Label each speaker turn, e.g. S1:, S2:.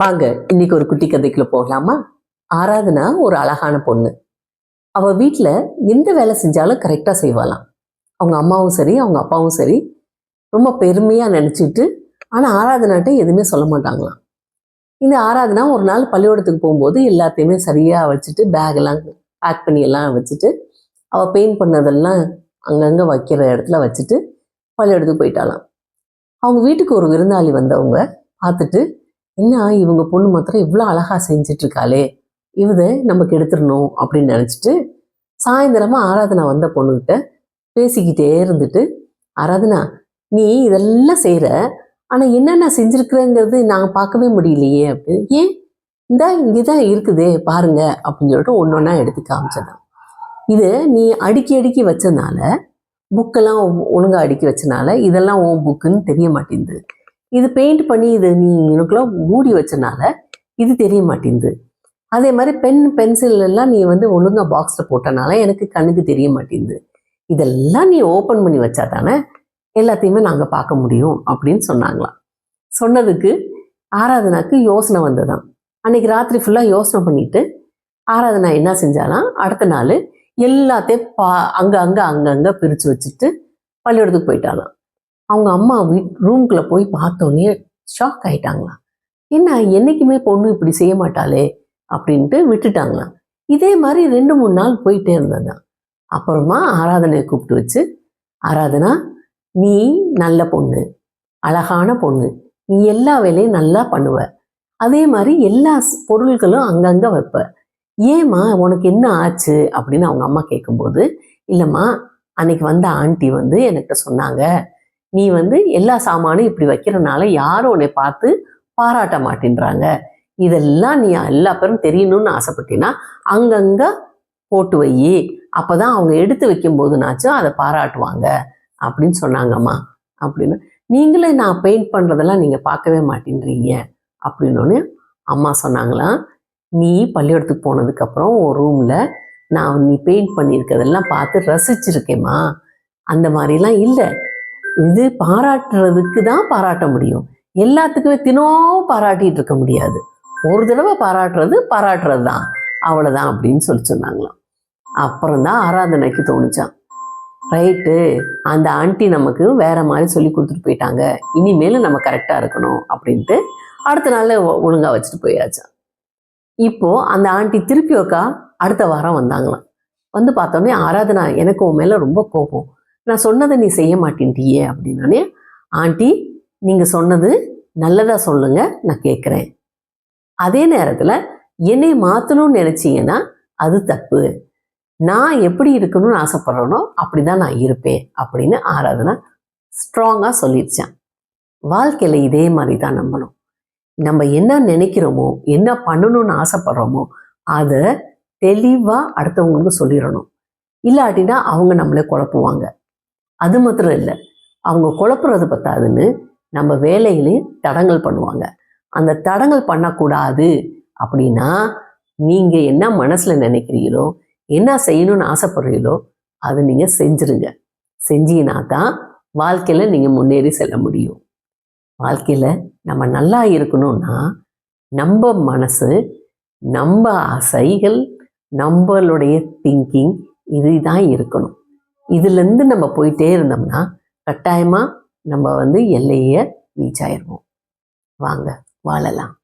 S1: வாங்க இன்னைக்கு ஒரு குட்டி கதைக்குள்ள போகலாமா? ஆராதனா ஒரு அழகான பொண்ணு. அவ வீட்டில் எந்த வேலை செஞ்சாலும் கரெக்டாக செய்வாளாம். அவங்க அம்மாவும் சரி அவங்க அப்பாவும் சரி ரொம்ப பெருமையாக நினச்சிட்டு ஆனால் ஆராதனாட்ட எதுவுமே சொல்ல மாட்டாங்களாம். இந்த ஆராதனா ஒரு நாள் பள்ளிக்கூடத்துக்கு போகும்போது எல்லாத்தையுமே சரியாக வச்சுட்டு பேக்கெல்லாம் பேக் பண்ணி எல்லாம் வச்சுட்டு அவள் பெயிண்ட் பண்ணதெல்லாம் அங்கங்கே வைக்கிற இடத்துல வச்சுட்டு பள்ளிக்கூடத்துக்கு போயிட்டாலாம் அவங்க வீட்டுக்கு ஒரு விருந்தாளி வந்தவங்க பார்த்துட்டு என்ன இவங்க பொண்ணு மாத்திரம் இவ்வளோ அழகாக செஞ்சிட்ருக்காளே இருக்காளே நமக்கு எடுத்துடணும் அப்படின்னு நினச்சிட்டு சாயந்தரமாக ஆராதனா வந்த பொண்ணுக்கிட்ட பேசிக்கிட்டே இருந்துட்டு ஆராதனா நீ இதெல்லாம் செய்கிற ஆனால் என்னென்ன செஞ்சுருக்குறேங்கிறது நாங்கள் பார்க்கவே முடியலையே அப்படின்னு. ஏன்? இந்த இங்கே தான் இருக்குதே பாருங்க அப்படின்னு சொல்லிட்டு ஒன்று ஒன்றா எடுத்து காமிச்சதான் இது நீ அடுக்கி அடுக்கி வச்சனால புக்கெல்லாம் ஒழுங்காக அடுக்கி வச்சனால இதெல்லாம் உன் புக்குன்னு தெரிய மாட்டேங்குது. இது பெயிண்ட் பண்ணி இது நீ எனக்குள்ள மூடி வச்சனால இது தெரிய மாட்டேங்குது. அதே மாதிரி பென் பென்சில் எல்லாம் நீ வந்து ஒழுங்காக பாக்ஸில் போட்டனால எனக்கு கண்ணுக்கு தெரிய மாட்டேங்குது. இதெல்லாம் நீ ஓப்பன் பண்ணி வச்சா தானே எல்லாத்தையுமே நாங்கள் பார்க்க முடியும் அப்படின்னு சொன்னாங்களாம். சொன்னதுக்கு ஆராதனாக்கு யோசனை வந்ததாம். அன்னைக்கு ராத்திரி ஃபுல்லாக யோசனை பண்ணிட்டு ஆராதனா என்ன செஞ்சாலாம் அடுத்த நாள் எல்லாத்தையும் பா அங்கே அங்கே அங்கங்கே பிரித்து வச்சுட்டு பள்ளிக்கூடத்துக்கு போயிட்டாலாம் அவங்க அம்மா வீட் ரூம்குள்ளே போய் பார்த்தோன்னே ஷாக் ஆயிட்டாங்களாம். என்ன என்றைக்குமே பொண்ணு இப்படி செய்ய மாட்டாளே அப்படின்ட்டு விட்டுட்டாங்களாம். இதே மாதிரி ரெண்டு மூணு நாள் போயிட்டே இருந்ததுதான் அப்புறமா ஆராதனையை கூப்பிட்டு வச்சு ஆராதனா நீ நல்ல பொண்ணு அழகான பொண்ணு நீ எல்லா வேலையும் நல்லா பண்ணுவ. அதே மாதிரி எல்லா பொருள்களும் பொருட்களும் அங்கங்கே வைப்ப. ஏம்மா உனக்கு என்ன ஆச்சு? அப்படின்னு அவங்க அம்மா கேட்கும்போது இல்லைம்மா அன்னைக்கு வந்த ஆண்டி வந்து என்கிட்ட சொன்னாங்க நீ வந்து எல்லா சாமானும் இப்படி வைக்கிறனால யாரும் உன்னை பார்த்து பாராட்ட மாட்டேன்றாங்க. இதெல்லாம் நீ எல்லா பேரும் தெரியணும்னு ஆசைப்பட்டீன்னா அங்கங்க போட்டு வை அப்பதான் அவங்க எடுத்து வைக்கும் போதுனாச்சும் அதை பாராட்டுவாங்க. அப்படின்னு சொன்னாங்கம்மா. அப்படின்னு. நீங்களே நான் பெயிண்ட் பண்ணுறதெல்லாம் நீங்கள் பார்க்கவே மாட்டேன்றீங்க. அப்படின்னு அம்மா சொன்னாங்களாம் நீ பள்ளிக்கூடத்துக்கு போனதுக்கப்புறம் ஒரு ரூமில் நான் நீ பெயிண்ட் பண்ணியிருக்கிறதெல்லாம் பார்த்து ரசிச்சிருக்கேம்மா. அந்த மாதிரிலாம் இல்லை. இது பாராட்டுறதுக்கு தான் பாராட்ட முடியும். எல்லாத்துக்குமே தினம் பாராட்டிட்டு இருக்க முடியாது. ஒரு தடவை பாராட்டுறது பாராட்டுறது தான். அவ்வளோதான் அப்படின்னு சொல்லி சொன்னாங்களாம். அப்புறம் தான் ஆராதனைக்கு தோணுச்சான் ரைட்டு அந்த ஆண்டி நமக்கு வேற மாதிரி சொல்லி கொடுத்துட்டு போயிட்டாங்க. இனிமேல் நம்ம கரெக்டாக இருக்கணும் அப்படின்ட்டு அடுத்த நாள் ஒழுங்காக வச்சுட்டு போயாச்சான் இப்போது அந்த ஆண்டி திருப்பி ஒக்கா அடுத்த வாரம் வந்தாங்களாம். வந்து பார்த்தோன்னே ஆராதனா எனக்கு உன் மேலே ரொம்ப கோபம். நான் சொன்னதை நீ செய்ய மாட்டேன்ட்டியே அப்படின்னே ஆண்டி நீங்கள் சொன்னது நல்லதா சொல்லுங்க நான் கேட்குறேன் அதே நேரத்தில் என்னை மாற்றணும்னு நினச்சிங்கன்னா அது தப்பு. நான் எப்படி இருக்கணும்னு ஆசைப்படுறேனோ அப்படி தான் நான் இருப்பேன் அப்படின்னு ஆராதனா ஸ்ட்ராங்காக சொல்லிடுச்சேன் வாழ்க்கையில் இதே மாதிரி தான் நம்பணும். நம்ம என்ன நினைக்கிறோமோ என்ன பண்ணணும்னு ஆசைப்படுறோமோ அதை தெளிவாக அடுத்தவங்களுக்கு சொல்லிடணும். இல்லாட்டினா அவங்க நம்மளே குழப்புவாங்க. அது மாத்திரம் இல்லை. அவங்க குழப்புறது பத்தாதுன்னு நம்ம வேலையிலையும் தடங்கள் பண்ணுவாங்க. அந்த தடங்கள் பண்ணக்கூடாது அப்படின்னா நீங்கள் என்ன மனசில் நினைக்கிறீங்களோ என்ன செய்யணும்னு ஆசைப்படுறீங்களோ அதை நீங்கள் செஞ்சுருங்க. செஞ்சீங்கன்னா தான் வாழ்க்கையில் நீங்கள் முன்னேறி செல்ல முடியும். வாழ்க்கையில் நம்ம நல்லா இருக்கணும்னா நம்ம மனசு நம்ம ஆசைகள் நம்மளுடைய திங்கிங் இதுதான் இருக்கணும். இதுலேருந்து நம்ம போயிட்டே இருந்தோம்னா கட்டாயமாக நம்ம வந்து எல்லையை ரீச் ஆயிடுவோம். வாங்க வாழலாம்.